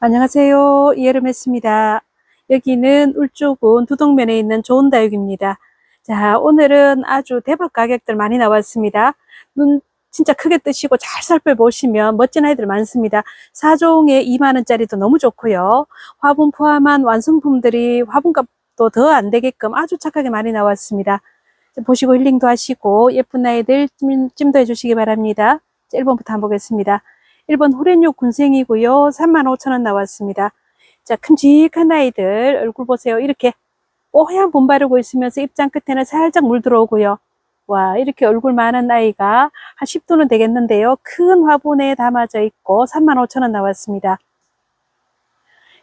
안녕하세요. 이여름했습니다. 여기는 울주군 두동면에 있는 좋은 다육입니다. 자, 오늘은 아주 대박 가격들 많이 나왔습니다. 눈 진짜 크게 뜨시고 잘 살펴보시면 멋진 아이들 많습니다. 4종에 2만원짜리도 너무 좋고요. 화분 포함한 완성품들이 화분값도 더 안 되게끔 아주 착하게 많이 나왔습니다. 자, 보시고 힐링도 하시고 예쁜 아이들 찜- 찜도 해주시기 바랍니다. 자, 1번부터 한번 보겠습니다. 1번 호렌육 군생이고요. 35,000원 나왔습니다. 자, 큼직한 아이들 얼굴 보세요. 이렇게 뽀얀 본 바르고 있으면서 입장 끝에는 살짝 물 들어오고요. 와, 이렇게 얼굴 많은 아이가 한 10도는 되겠는데요. 큰 화분에 담아져 있고 35,000원 나왔습니다.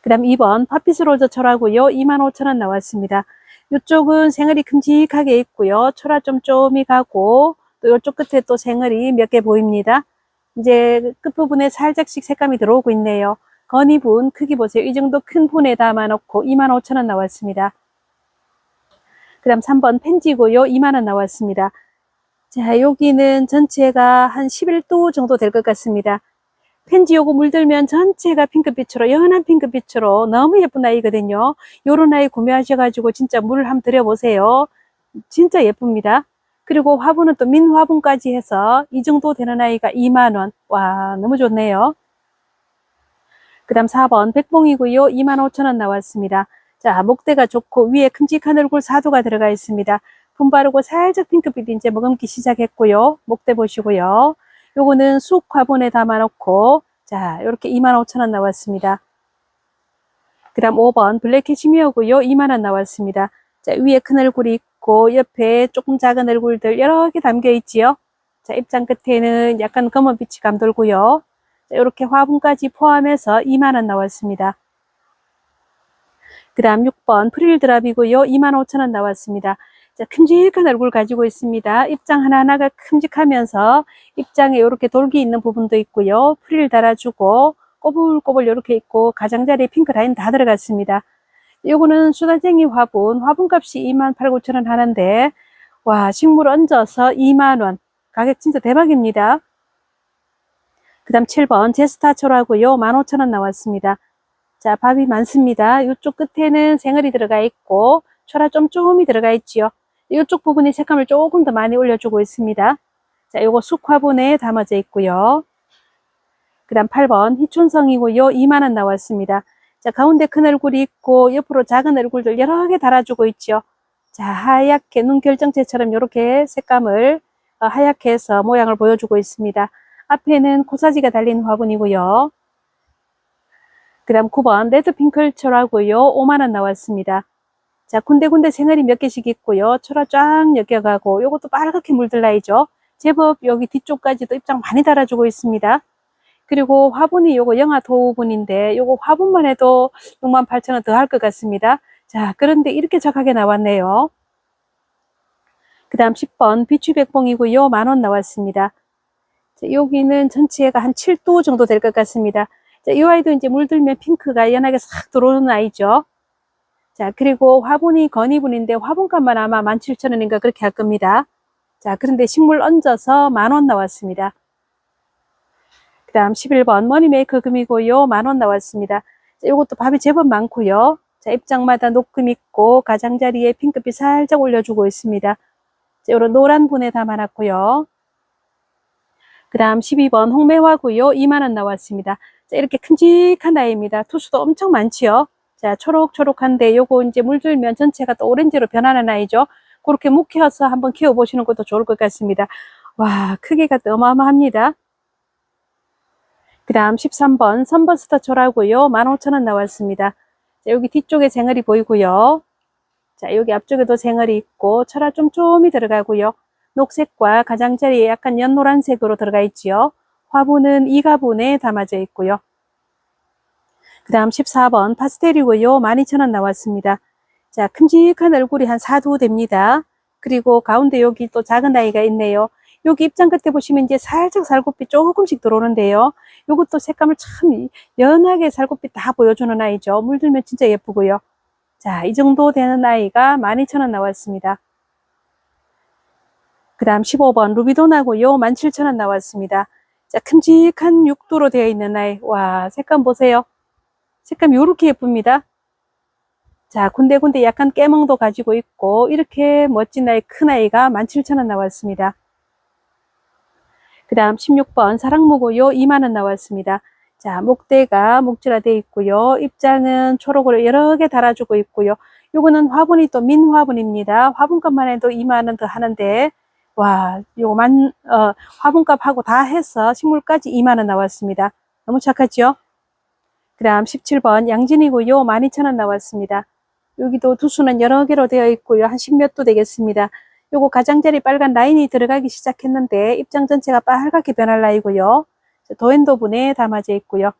그 다음 2번 파피스 로저 철하고요. 25,000원 나왔습니다. 이쪽은 생얼이 큼직하게 있고요. 철화 좀 쪼미 가고 또 이쪽 끝에 또 생얼이 몇 개 보입니다. 이제 끝부분에 살짝씩 색감이 들어오고 있네요. 건이분 크기 보세요. 이 정도 큰 분에 담아놓고 25,000원 나왔습니다. 그 다음 3번 펜지고요. 2만원 나왔습니다. 자, 여기는 전체가 한 11도 정도 될 것 같습니다. 펜지 요거 물들면 전체가 핑크빛으로, 연한 핑크빛으로 너무 예쁜 아이거든요. 요런 아이 구매하셔가지고 진짜 물을 한번 들여보세요. 진짜 예쁩니다. 그리고 화분은 또 민 화분까지 해서 이 정도 되는 아이가 2만원. 와, 너무 좋네요. 그 다음 4번 백봉이고요. 25,000원 나왔습니다. 자, 목대가 좋고 위에 큼직한 얼굴 사도가 들어가 있습니다. 분 바르고 살짝 핑크빛이 이제 머금기 시작했고요. 목대 보시고요. 요거는 쑥 화분에 담아놓고 자, 이렇게 25,000원 나왔습니다. 그 다음 5번 블랙 캐시미어고요. 2만원 나왔습니다. 자, 위에 큰 얼굴이 있고 옆에 조금 작은 얼굴들 여러 개 담겨 있지요. 자, 입장 끝에는 약간 검은 빛이 감돌고요. 자, 이렇게 화분까지 포함해서 2만원 나왔습니다. 그 다음 6번 프릴 드랍이고요. 25,000원 나왔습니다. 자, 큼직한 얼굴 가지고 있습니다. 입장 하나하나가 큼직하면서 입장에 이렇게 돌기 있는 부분도 있고요. 프릴 달아주고 꼬불꼬불 이렇게 있고 가장자리에 핑크 라인 다 들어갔습니다. 요거는 수다쟁이 화분, 화분값이 2만 8, 9천 원 하는데 와 식물 얹어서 2만 원 가격 진짜 대박입니다. 그 다음 7번 제스타 초라고요. 15,000원 나왔습니다. 자, 밥이 많습니다. 이쪽 끝에는 생얼이 들어가 있고 초라 쫌쫌이 들어가 있지요. 이쪽 부분에 색감을 조금 더 많이 올려주고 있습니다. 자, 요거 숙화분에 담아져 있고요. 그 다음 8번 희촌성이고요. 2만원 나왔습니다. 자, 가운데 큰 얼굴이 있고 옆으로 작은 얼굴들 여러 개 달아주고 있죠. 자, 하얗게 눈 결정체처럼 이렇게 색감을 어, 하얗게 해서 모양을 보여주고 있습니다. 앞에는 코사지가 달린 화분이고요. 그 다음 9번 레드핑클철하고요. 5만원 나왔습니다. 자, 군데군데 생얼이 몇 개씩 있고요. 철화 쫙 엮여가고 요것도 빨갛게 물들라이죠. 제법 여기 뒤쪽까지도 입장 많이 달아주고 있습니다. 그리고 화분이 요거 영하 도우분인데 요거 화분만 해도 68,000원 더 할 것 같습니다. 자, 그런데 이렇게 착하게 나왔네요. 그 다음 10번 비추백봉이고요. 만원 나왔습니다. 자, 여기는 전체가 한 7도 정도 될 것 같습니다. 자, 이 아이도 이제 물들면 핑크가 연하게 싹 들어오는 아이죠. 자, 그리고 화분이 건이분인데 화분값만 아마 17,000원인가 그렇게 할 겁니다. 자, 그런데 식물 얹어서 만 원 나왔습니다. 그 다음 11번 머니메이커 금이고요. 만원 나왔습니다. 자, 이것도 밥이 제법 많고요. 자, 입장마다 녹금 있고 가장자리에 핑크빛 살짝 올려주고 있습니다. 자, 이런 노란 분에 담아놨고요. 그 다음 12번 홍매화고요. 2만원 나왔습니다. 자, 이렇게 큼직한 아이입니다. 투수도 엄청 많지요. 자, 초록초록한데 요거 이제 물들면 전체가 또 오렌지로 변하는 아이죠. 그렇게 묵혀서 한번 키워보시는 것도 좋을 것 같습니다. 와, 크기가 또 어마어마합니다. 그 다음 13번 선버스터 초라고요. 15,000원 나왔습니다. 자, 여기 뒤쪽에 생얼이 보이고요. 자, 여기 앞쪽에도 생얼이 있고 철화 쫌쫌이 들어가고요. 녹색과 가장자리에 약간 연노란색으로 들어가 있지요. 화분은 이 가분에 담아져 있고요. 그 다음 14번 파스텔이고요. 12,000원 나왔습니다. 자, 큼직한 얼굴이 한 4도 됩니다. 그리고 가운데 여기 또 작은 아이가 있네요. 여기 입장 끝에 보시면 이제 살짝 살구빛 조금씩 들어오는데요. 요것도 색감을 참 연하게 살구빛 다 보여주는 아이죠. 물들면 진짜 예쁘고요. 자, 이 정도 되는 아이가 12,000원 나왔습니다. 그 다음 15번 루비도나고요. 17,000원 나왔습니다. 자, 큼직한 6도로 되어 있는 아이. 와, 색감 보세요. 색감이 이렇게 예쁩니다. 자, 군데군데 약간 깨멍도 가지고 있고, 이렇게 멋진 아이, 큰 아이가 17,000원 나왔습니다. 그 다음 16번 사랑무고요 2만원 나왔습니다. 자, 목대가 목질화되어 있고요. 입장은 초록으로 여러 개 달아주고 있고요. 요거는 화분이 또 민 화분입니다. 화분값만 해도 2만원 더 하는데, 와, 요만, 어, 화분값하고 다 해서 식물까지 2만원 나왔습니다. 너무 착하죠? 그 다음 17번 양진이고요. 12,000원 나왔습니다. 여기도 두수는 여러 개로 되어 있고요. 한 10몇 도 되겠습니다. 요거 가장자리 빨간 라인이 들어가기 시작했는데 입장 전체가 빨갛게 변할 나이고요. 도엔도 분에 담아져 있고요.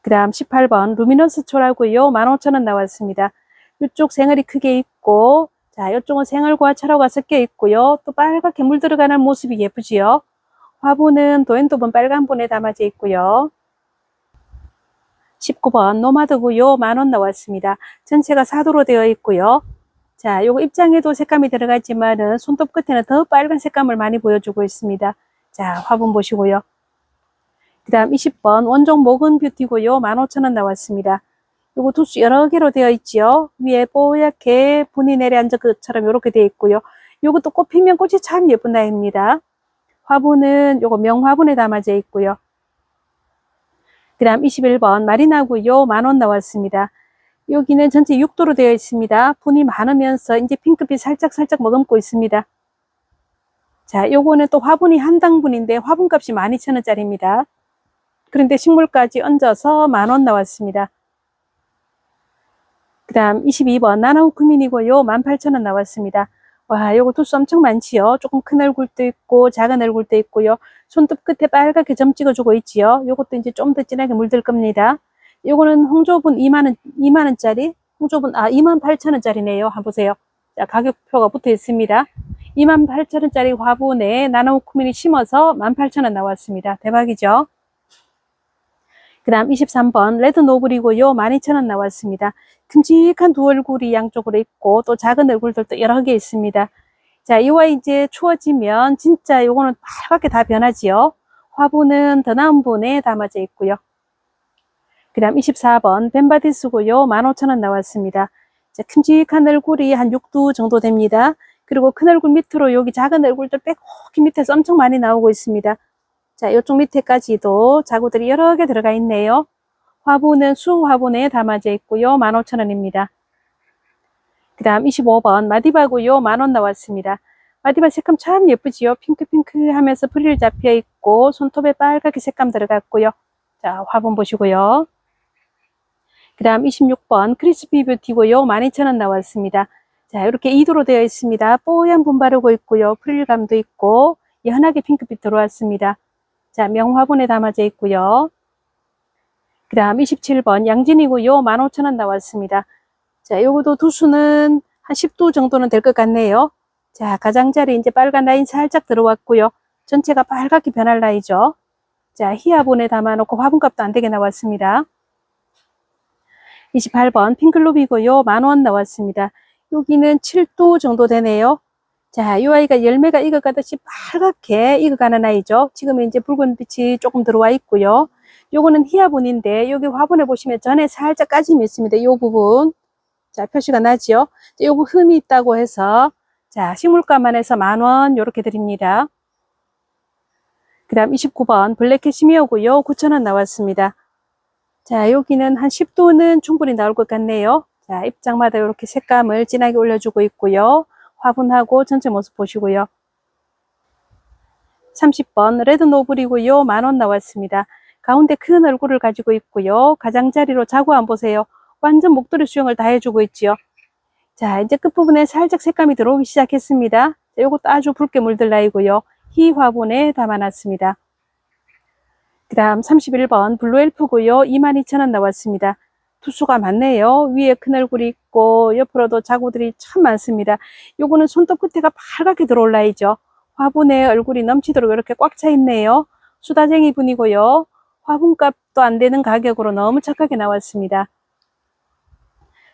그 다음 18번 루미너스 초라고요. 15,000원 나왔습니다. 이쪽 생얼이 크게 있고 자 이쪽은 생얼과 철화가 섞여 있고요. 또 빨갛게 물 들어가는 모습이 예쁘지요. 화분은 도엔도분 빨간 분에 담아져 있고요. 19번 노마드고요. 만원 나왔습니다. 전체가 사도로 되어 있고요. 자, 요거 입장에도 색감이 들어갔지만은 손톱 끝에는 더 빨간 색감을 많이 보여주고 있습니다. 자, 화분 보시고요. 그 다음 20번 원종 목은 뷰티고요. 15,000원 나왔습니다. 요거 두수 여러 개로 되어 있지요. 위에 뽀얗게 분이 내려앉은 것처럼 이렇게 되어 있고요. 요것도 꽃 피면 꽃이 참 예쁜 나입니다. 화분은 요거 명화분에 담아져 있고요. 그 다음 21번 마리나고요. 만 원 나왔습니다. 여기는 전체 6도로 되어 있습니다. 분이 많으면서 이제 핑크빛 살짝살짝 머금고 있습니다. 자, 요거는 또 화분이 한 당분인데 화분값이 12,000원짜리입니다. 그런데 식물까지 얹어서 만원 나왔습니다. 그 다음 22번 나나우크민이고요. 18,000원 나왔습니다. 와, 요거 두수 엄청 많지요. 조금 큰 얼굴도 있고 작은 얼굴도 있고요. 손톱 끝에 빨갛게 점 찍어주고 있지요. 요것도 이제 좀 더 진하게 물들 겁니다. 요거는 홍조분 2만원, 2만원짜리, 홍조분, 아, 28,000원짜리네요. 한번 보세요. 자, 가격표가 붙어 있습니다. 28,000원짜리 화분에 나노쿠민이 심어서 18,000원 나왔습니다. 대박이죠? 그 다음 23번 레드 노블이고요. 12,000원 나왔습니다. 큼직한 두 얼굴이 양쪽으로 있고 또 작은 얼굴들도 여러 개 있습니다. 자, 이와 이제 추워지면 진짜 요거는 빨갛게 다 변하지요. 화분은 더 나은 분에 담아져 있고요. 그 다음 24번 벤바디스고요. 15,000원 나왔습니다. 자, 큼직한 얼굴이 한 6두 정도 됩니다. 그리고 큰 얼굴 밑으로 여기 작은 얼굴들 빼곡히 밑에서 엄청 많이 나오고 있습니다. 자, 이쪽 밑에까지도 자구들이 여러 개 들어가 있네요. 화분은 수 화분에 담아져 있고요. 15,000원입니다. 그 다음 25번 마디바고요. 만원 나왔습니다. 마디바 색감 참 예쁘지요. 핑크핑크 하면서 프릴 잡혀 있고 손톱에 빨갛게 색감 들어갔고요. 자, 화분 보시고요. 그 다음 26번 크리스피 뷰티고요. 12,000원 나왔습니다. 자, 이렇게 2도로 되어 있습니다. 뽀얀 분 바르고 있고요. 프릴감도 있고 연하게 핑크빛 들어왔습니다. 자, 명화분에 담아져 있고요. 그 다음 27번 양진이고요. 15,000원 나왔습니다. 자, 요것도 두수는 한 10도 정도는 될 것 같네요. 자, 가장자리 이제 빨간 라인 살짝 들어왔고요. 전체가 빨갛게 변할 나이죠. 자, 희화분에 담아놓고 화분값도 안 되게 나왔습니다. 28번 핑클롭이고요. 만원 나왔습니다. 여기는 7도 정도 되네요. 자, 이 아이가 열매가 익어가듯이 빨갛게 익어가는 아이죠. 지금 이제 붉은 빛이 조금 들어와 있고요. 요거는 희화분인데 여기 화분에 보시면 전에 살짝 까짐이 있습니다. 이 부분. 자, 표시가 나지요. 요거 흠이 있다고 해서 자, 식물가만 해서 만원 요렇게 드립니다. 그 다음 29번 블랙 캐시미어고요. 9,000원 나왔습니다. 자, 여기는 한 10도는 충분히 나올 것 같네요. 자, 입장마다 이렇게 색감을 진하게 올려주고 있고요. 화분하고 전체 모습 보시고요. 30번 레드 노블이고요. 만원 나왔습니다. 가운데 큰 얼굴을 가지고 있고요. 가장자리로 자구안 보세요. 완전 목도리 수영을 다 해주고 있지요. 자, 이제 끝부분에 살짝 색감이 들어오기 시작했습니다. 자, 요것도 아주 붉게 물들 나이고요. 희 화분에 담아놨습니다. 그 다음 31번 블루엘프고요. 22,000원 나왔습니다. 두수가 많네요. 위에 큰 얼굴이 있고 옆으로도 자구들이 참 많습니다. 요거는 손톱 끝에가 빨갛게 들어올 나이죠. 화분에 얼굴이 넘치도록 이렇게 꽉 차 있네요. 수다쟁이 분이고요. 화분값도 안 되는 가격으로 너무 착하게 나왔습니다.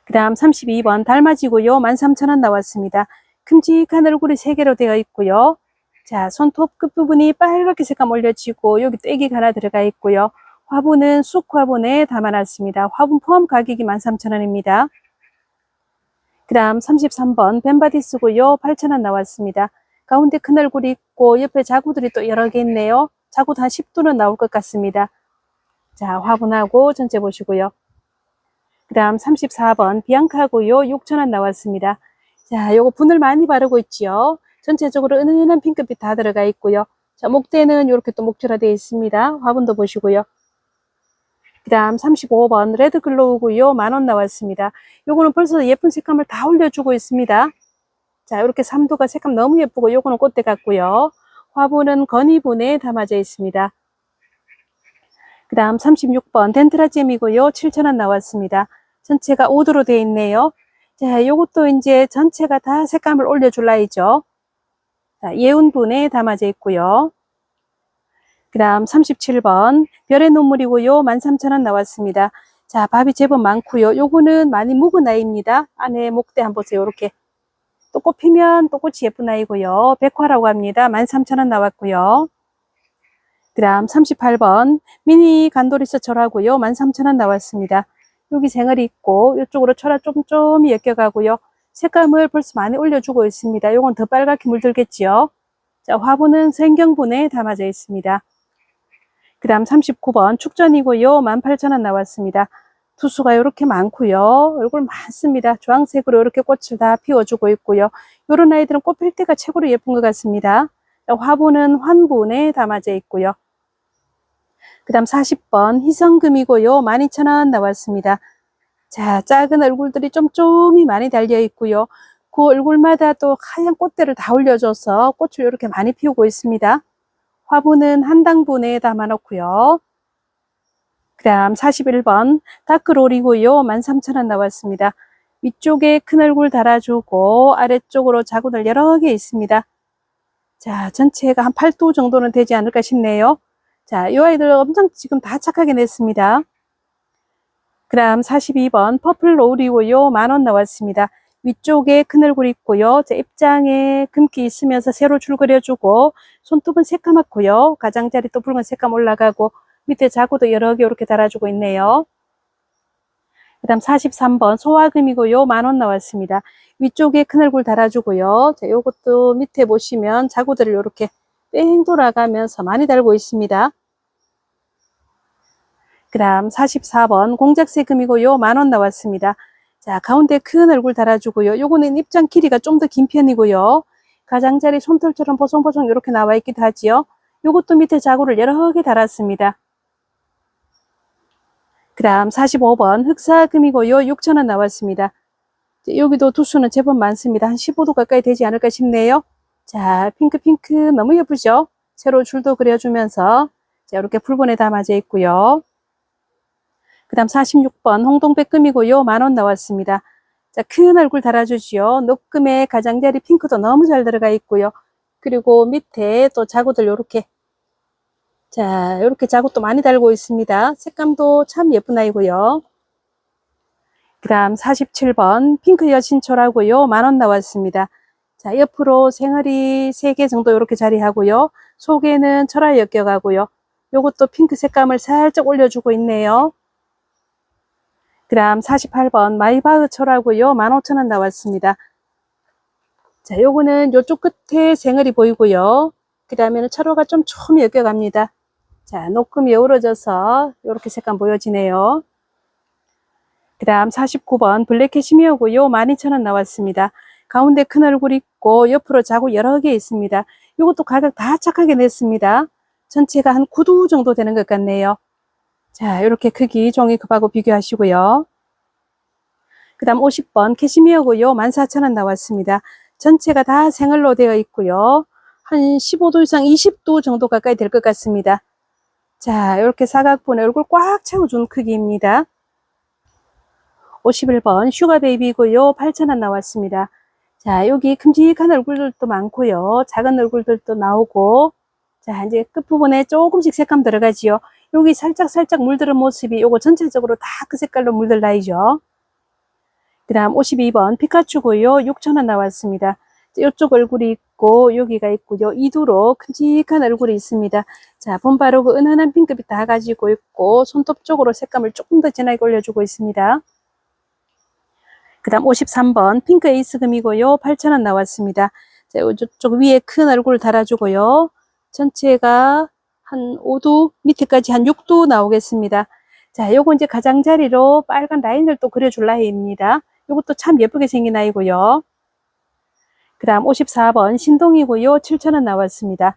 그 다음 32번 달맞이고요. 13,000원 나왔습니다. 큼직한 얼굴이 3개로 되어 있고요. 자, 손톱 끝부분이 빨갛게 색감 올려지고 여기 떼기가 하나 들어가 있고요. 화분은 쑥 화분에 담아놨습니다. 화분 포함 가격이 13,000원입니다. 그 다음 33번 벤바디스고요. 8,000원 나왔습니다. 가운데 큰 얼굴이 있고 옆에 자구들이 또 여러 개 있네요. 자구도 한 10두는 나올 것 같습니다. 자, 화분하고 전체 보시고요. 그 다음 34번 비앙카고요. 6,000원 나왔습니다. 자, 요거 분을 많이 바르고 있지요. 전체적으로 은은한 핑크빛 다 들어가 있고요. 자, 목대는 이렇게 또 목줄화되어 있습니다. 화분도 보시고요. 그 다음 35번 레드 글로우고요. 만원 나왔습니다. 요거는 벌써 예쁜 색감을 다 올려주고 있습니다. 자, 이렇게 삼도가 색감 너무 예쁘고 요거는 꽃대 같고요. 화분은 건이분에 담아져 있습니다. 그 다음 36번 덴트라잼이고요. 7,000원 나왔습니다. 전체가 5도로 되어 있네요. 자, 요것도 이제 전체가 다 색감을 올려줄 나이죠. 자, 예운분에 담아져 있고요. 그 다음 37번 별의 눈물이고요. 13,000원 나왔습니다. 자, 밥이 제법 많고요. 요거는 많이 묵은 아이입니다. 안에 목대 한번 보세요. 이렇게 또 꽃 피면 또 꽃이 예쁜 아이고요. 백화라고 합니다. 13,000원 나왔고요. 그 다음 38번 미니 간도리스 철하고요. 13,000원 나왔습니다. 여기 생얼이 있고 이쪽으로 철화 좀좀 엮여가고요. 색감을 벌써 많이 올려주고 있습니다. 요건 더 빨갛게 물들겠지요. 자, 화분은 생경분에 담아져 있습니다. 그 다음 39번 축전이고요. 18,000원 나왔습니다. 투수가 이렇게 많고요. 얼굴 많습니다. 주황색으로 이렇게 꽃을 다 피워주고 있고요. 이런 아이들은 꽃 필 때가 최고로 예쁜 것 같습니다. 자, 화분은 환분에 담아져 있고요. 그 다음 40번 희성금이고요. 12,000원 나왔습니다. 자, 작은 얼굴들이 쫌쫌이 많이 달려 있고요. 그 얼굴마다 또 하얀 꽃대를 다 올려줘서 꽃을 이렇게 많이 피우고 있습니다. 화분은 한 당분에 담아 놓고요. 그 다음 41번 다크롤이고요. 13,000원 나왔습니다. 위쪽에 큰 얼굴 달아주고 아래쪽으로 자구들 여러 개 있습니다. 자, 전체가 한 8도 정도는 되지 않을까 싶네요. 자, 이 아이들 엄청 지금 다 착하게 냈습니다. 그 다음 42번 퍼플 로울이고요. 만 원 나왔습니다. 위쪽에 큰 얼굴 있고요. 자, 입장에 금기 있으면서 세로 줄 그려주고 손톱은 새까맣고요. 가장자리 또 붉은 색감 올라가고 밑에 자구도 여러 개 이렇게 달아주고 있네요. 그 다음 43번 소화금이고요. 만 원 나왔습니다. 위쪽에 큰 얼굴 달아주고요. 자, 요것도 밑에 보시면 자구들을 이렇게 뺑 돌아가면서 많이 달고 있습니다. 그 다음 44번 공작새금이고요. 만 원 나왔습니다. 자, 가운데 큰 얼굴 달아주고요. 요거는 입장 길이가 좀 더 긴 편이고요. 가장자리 솜털처럼 보송보송 이렇게 나와 있기도 하지요. 요것도 밑에 자구를 여러 개 달았습니다. 그 다음 45번 흑사금이고요. 6,000원 나왔습니다. 자, 여기도 두수는 제법 많습니다. 한 15도 가까이 되지 않을까 싶네요. 자, 핑크 핑크 너무 예쁘죠? 세로 줄도 그려주면서 자, 이렇게 풀본에 담아져 있고요. 그 다음 46번 홍동백금이고요. 만원 나왔습니다. 자, 큰 얼굴 달아주지요. 녹금에 가장자리 핑크도 너무 잘 들어가 있고요. 그리고 밑에 또 자구들 요렇게 자, 요렇게 자구 또 많이 달고 있습니다. 색감도 참 예쁜 아이고요. 그 다음 47번 핑크 여신초라고요. 만원 나왔습니다. 자, 옆으로 생얼이 3개 정도 이렇게 자리하고요. 속에는 철화 엮여가고요. 요것도 핑크 색감을 살짝 올려주고 있네요. 그 다음 48번 마이바흐 초라고요. 15,000원 나왔습니다. 자, 요거는 요쪽 끝에 생얼이 보이고요. 그 다음에는 철화가 좀 촘히 엮여갑니다. 자, 녹금이 어우러져서 이렇게 색감 보여지네요. 그 다음 49번 블랙 캐시미어고요. 12,000원 나왔습니다. 가운데 큰 얼굴 있고 옆으로 자구 여러 개 있습니다. 이것도 가격 다 착하게 냈습니다. 전체가 한 9도 정도 되는 것 같네요. 자, 이렇게 크기 종이컵하고 비교하시고요. 그 다음 50번 캐시미어 고요. 14,000원 나왔습니다. 전체가 다 생얼로 되어 있고요. 한 15도 이상 20도 정도 가까이 될 것 같습니다. 자, 이렇게 사각분에 얼굴 꽉 채워준 크기입니다. 51번 슈가 베이비고요. 8,000원 나왔습니다. 자, 여기 큼직한 얼굴들도 많고요. 작은 얼굴들도 나오고 자, 이제 끝부분에 조금씩 색감 들어가지요. 여기 살짝살짝 물들은 모습이 요거 전체적으로 다 그 색깔로 물들 나 이죠. 그 다음 52번 피카츄고요. 6,000원 나왔습니다. 이쪽 얼굴이 있고 여기가 있고요. 이두로 큼직한 얼굴이 있습니다. 자, 본바르고 은은한 핑크빛 다 가지고 있고 손톱 쪽으로 색감을 조금 더 진하게 올려주고 있습니다. 그 다음 53번 핑크 에이스 금이고요. 8,000원 나왔습니다. 자, 이쪽 위에 큰 얼굴 달아주고요. 전체가 한 5도 밑에까지 한 6도 나오겠습니다. 자, 요거 이제 가장자리로 빨간 라인을 또 그려줄 나이입니다. 요것도 참 예쁘게 생긴 아이고요. 그 다음 54번 신동이고요. 7,000원 나왔습니다.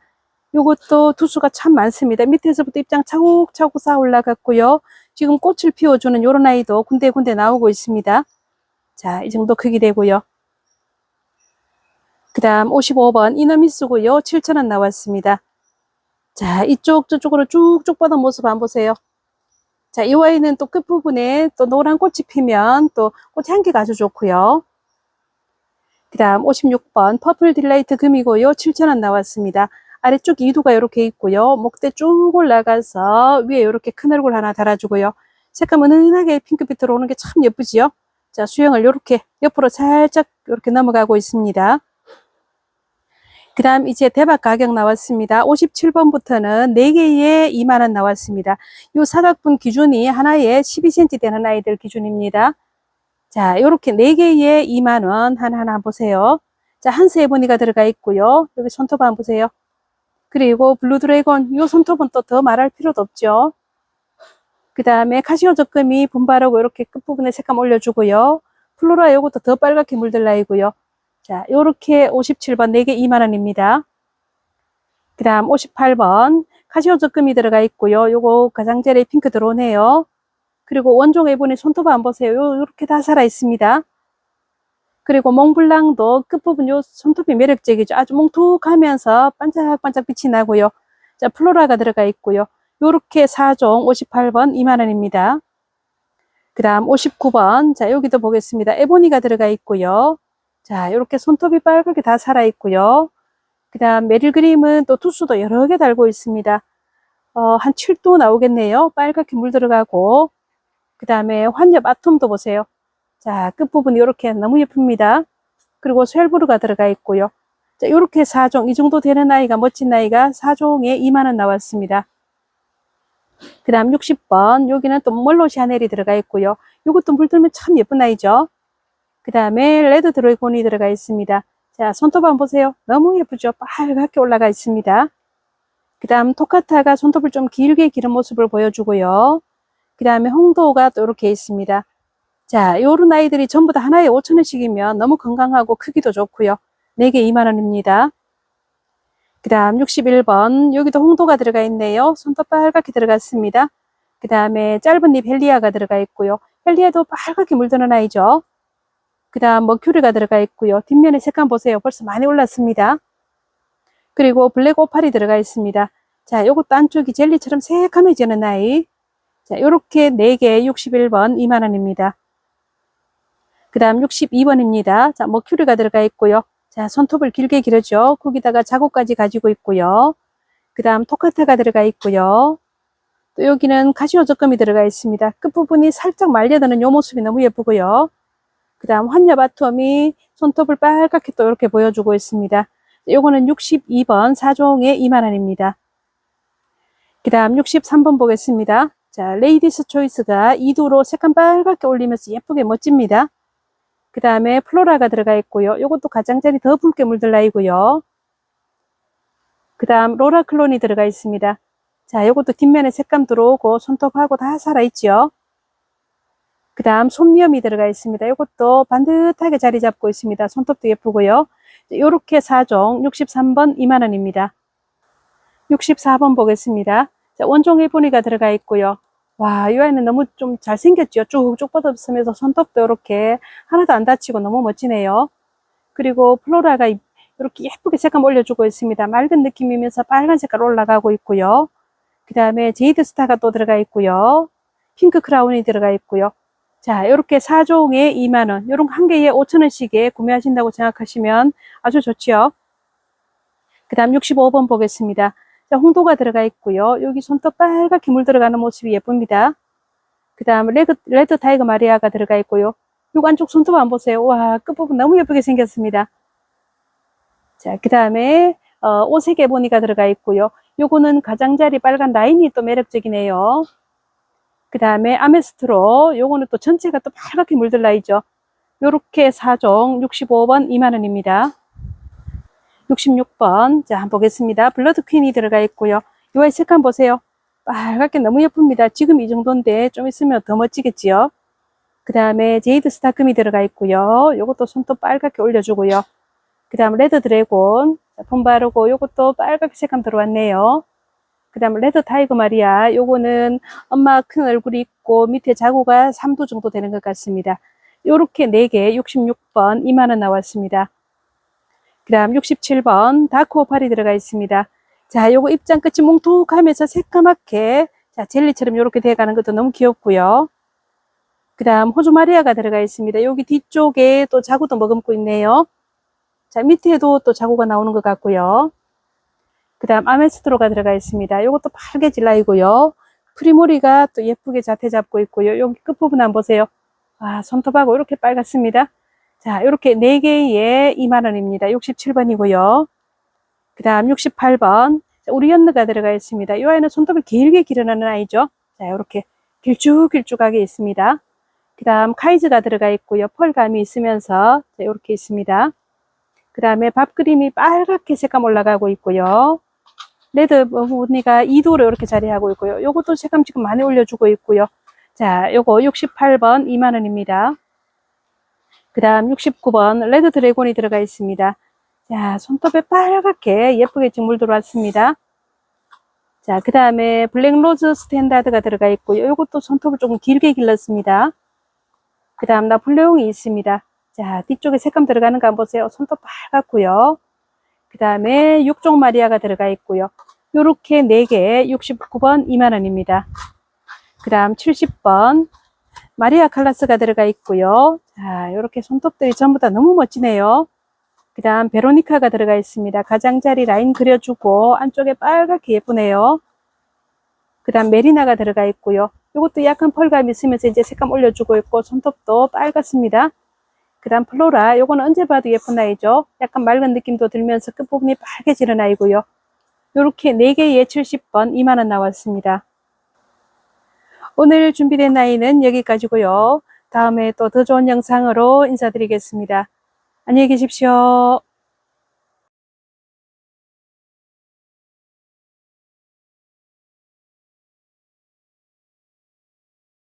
요것도 두수가 참 많습니다. 밑에서부터 입장 차곡차곡 쌓아 올라갔고요. 지금 꽃을 피워주는 요런 아이도 군데군데 나오고 있습니다. 자, 이 정도 크기 되고요. 그 다음 55번 이너미스고요. 7,000원 나왔습니다. 자, 이쪽 저쪽으로 쭉쭉 뻗은 모습 한번 보세요. 자, 이 아이는 또 끝부분에 또 노란 꽃이 피면 또 꽃 향기가 아주 좋고요. 그 다음 56번 퍼플 딜라이트 금이고요. 7,000원 나왔습니다. 아래쪽 이두가 이렇게 있고요. 목대 쭉 올라가서 위에 이렇게 큰 얼굴 하나 달아주고요. 색감 은은하게 핑크빛 들어오는 게 참 예쁘지요? 자, 수영을 이렇게 옆으로 살짝 이렇게 넘어가고 있습니다. 그 다음 이제 대박 가격 나왔습니다. 57번부터는 4개에 2만원 나왔습니다. 요 사각분 기준이 하나에 12cm 되는 아이들 기준입니다. 자, 요렇게 4개에 2만원 하나하나 보세요. 자, 한세 보니가 들어가 있고요. 여기 손톱 한번 보세요. 그리고 블루 드래곤 요 손톱은 또 더 말할 필요도 없죠. 그 다음에 카시오 적금이 분발하고 이렇게 끝부분에 색감 올려주고요. 플로라 요것도 더 빨갛게 물들 나이고요. 자, 요렇게 57번 4개 2만원입니다. 그 다음 58번 카시오 적금이 들어가 있고요. 요거 가장자리 핑크 들어오네요. 그리고 원종 에보니 손톱 안 보세요. 요, 요렇게 다 살아 있습니다. 그리고 몽블랑도 끝부분 요 손톱이 매력적이죠. 아주 뭉툭하면서 반짝반짝 빛이 나고요. 자, 플로라가 들어가 있고요. 요렇게 4종 58번 2만원입니다. 그 다음 59번. 자, 여기도 보겠습니다. 에보니가 들어가 있고요. 자, 이렇게 손톱이 빨갛게 다 살아있고요. 그 다음 메릴 그림은 또 투수도 여러 개 달고 있습니다. 어, 한 7도 나오겠네요. 빨갛게 물 들어가고. 그 다음에 환엽 아톰도 보세요. 자, 끝부분이 이렇게 너무 예쁩니다. 그리고 쉘브르가 들어가 있고요. 자, 이렇게 4종, 이 정도 되는 아이가, 멋진 아이가 4종에 2만원 나왔습니다. 그 다음 60번, 여기는 또 멀로 샤넬이 들어가 있고요. 이것도 물들면 참 예쁜 아이죠. 그 다음에 레드 드래곤이 들어가 있습니다. 자, 손톱 한번 보세요. 너무 예쁘죠? 빨갛게 올라가 있습니다. 그 다음 토카타가 손톱을 좀 길게 기른 모습을 보여주고요. 그 다음에 홍도가 또 이렇게 있습니다. 자, 요런 아이들이 전부 다 하나에 5천원씩이면 너무 건강하고 크기도 좋고요. 4개 2만원입니다. 그 다음 61번 여기도 홍도가 들어가 있네요. 손톱 빨갛게 들어갔습니다. 그 다음에 짧은 잎 헬리아가 들어가 있고요. 헬리아도 빨갛게 물드는 아이죠. 그 다음 머큐리가 들어가 있고요. 뒷면에 색감 보세요. 벌써 많이 올랐습니다. 그리고 블랙 오팔이 들어가 있습니다. 자, 요것도 안쪽이 젤리처럼 새카매지는 아이. 자, 요렇게 4개 61번 2만원입니다. 그 다음 62번입니다. 자, 머큐리가 들어가 있고요. 자, 손톱을 길게 기르죠. 거기다가 자국까지 가지고 있고요. 그 다음 토카타가 들어가 있고요. 또 여기는 카시오 적금이 들어가 있습니다. 끝부분이 살짝 말려드는 요 모습이 너무 예쁘고요. 그 다음 환엽아톰이 손톱을 빨갛게 또 이렇게 보여주고 있습니다. 요거는 62번 4종에 2만원입니다. 그 다음 63번 보겠습니다. 자, 레이디스 초이스가 2도로 색감 빨갛게 올리면서 예쁘게 멋집니다. 그 다음에 플로라가 들어가 있고요. 요것도 가장자리 더 붉게 물들 나이고요. 그 다음 로라 클론이 들어가 있습니다. 자, 요것도 뒷면에 색감 들어오고 손톱하고 다 살아있죠. 그 다음 솜염이 들어가 있습니다. 이것도 반듯하게 자리 잡고 있습니다. 손톱도 예쁘고요. 이렇게 4종 63번 2만원입니다. 64번 보겠습니다. 자, 원종 일본이가 들어가 있고요. 와, 이 아이는 너무 좀 잘생겼죠? 쭉쭉 뻗어쓰면서 손톱도 이렇게 하나도 안 다치고 너무 멋지네요. 그리고 플로라가 이렇게 예쁘게 색감 올려주고 있습니다. 맑은 느낌이면서 빨간 색깔 올라가고 있고요. 그 다음에 제이드 스타가 또 들어가 있고요. 핑크 크라운이 들어가 있고요. 자, 이렇게 4종에 2만원, 요런 한 개에 5천원씩에 구매하신다고 생각하시면 아주 좋지요. 그 다음 65번 보겠습니다. 자, 홍도가 들어가 있고요. 여기 손톱 빨갛게 물 들어가는 모습이 예쁩니다. 그 다음 레드, 레드 타이거 마리아가 들어가 있고요. 요 안쪽 손톱 안 보세요. 와, 끝부분 너무 예쁘게 생겼습니다. 자, 그 다음에, 어, 오색의 보니가 들어가 있고요. 요거는 가장자리 빨간 라인이 또 매력적이네요. 그 다음에 아메스트로, 요거는 또 전체가 또 빨갛게 물들나 있죠. 요렇게 4종 65번 2만원입니다. 66번. 자, 한번 보겠습니다. 블러드 퀸이 들어가 있고요. 요 아이 색감 보세요. 빨갛게 너무 예쁩니다. 지금 이 정도인데 좀 있으면 더 멋지겠지요. 그 다음에 제이드 스타금이 들어가 있고요. 요것도 손톱 빨갛게 올려주고요. 그 다음 레드 드래곤. 자, 폼 바르고 요것도 빨갛게 색감 들어왔네요. 그 다음 레드 타이거 마리아. 요거는 엄마 큰 얼굴이 있고 밑에 자구가 3도 정도 되는 것 같습니다. 요렇게 4개 66번 2만원 나왔습니다. 그 다음 67번 다크 오팔이 들어가 있습니다. 자, 요거 입장 끝이 뭉툭하면서 새까맣게 자, 젤리처럼 요렇게 돼가는 것도 너무 귀엽고요. 그 다음 호주 마리아가 들어가 있습니다. 여기 뒤쪽에 또 자구도 머금고 있네요. 자, 밑에도 또 자구가 나오는 것 같고요. 그 다음 아메스트로가 들어가 있습니다. 요것도 파랗게 질라이고요. 프리모리가 또 예쁘게 자태 잡고 있고요. 여기 끝부분 한번 보세요. 아, 손톱하고 이렇게 빨갛습니다. 자, 이렇게 4개에 2만원입니다. 67번이고요. 그 다음 68번. 우리 연느가 들어가 있습니다. 이 아이는 손톱을 길게 기르는 아이죠. 자, 이렇게 길쭉길쭉하게 있습니다. 그 다음 카이즈가 들어가 있고요. 펄감이 있으면서 자, 이렇게 있습니다. 그 다음에 밥그림이 빨갛게 색감 올라가고 있고요. 레드 무늬가 2도로 이렇게 자리하고 있고요. 요것도 색감 지금 많이 올려주고 있고요. 자, 요거 68번 2만원입니다. 그 다음 69번 레드 드래곤이 들어가 있습니다. 자, 손톱에 빨갛게 예쁘게 지금 물 들어왔습니다. 자, 그 다음에 블랙 로즈 스탠다드가 들어가 있고요. 요것도 손톱을 조금 길게 길렀습니다. 그 다음 나폴레옹이 있습니다. 자, 뒤쪽에 색감 들어가는 거 한번 보세요. 손톱 빨갛고요. 그 다음에 육종 마리아가 들어가 있고요. 요렇게 4개 69번 2만원입니다. 그 다음 70번 마리아 칼라스가 들어가 있고요. 자, 요렇게 손톱들이 전부 다 너무 멋지네요. 그 다음 베로니카가 들어가 있습니다. 가장자리 라인 그려주고 안쪽에 빨갛게 예쁘네요. 그 다음 메리나가 들어가 있고요. 이것도 약간 펄감 있으면서 이제 색감 올려주고 있고 손톱도 빨갛습니다. 그 다음 플로라 요거는 언제 봐도 예쁜 아이죠. 약간 맑은 느낌도 들면서 끝부분이 빨개지는 아이고요. 요렇게 4개에 70번 2만원 나왔습니다. 오늘 준비된 아이는 여기까지고요. 다음에 또 더 좋은 영상으로 인사드리겠습니다. 안녕히 계십시오.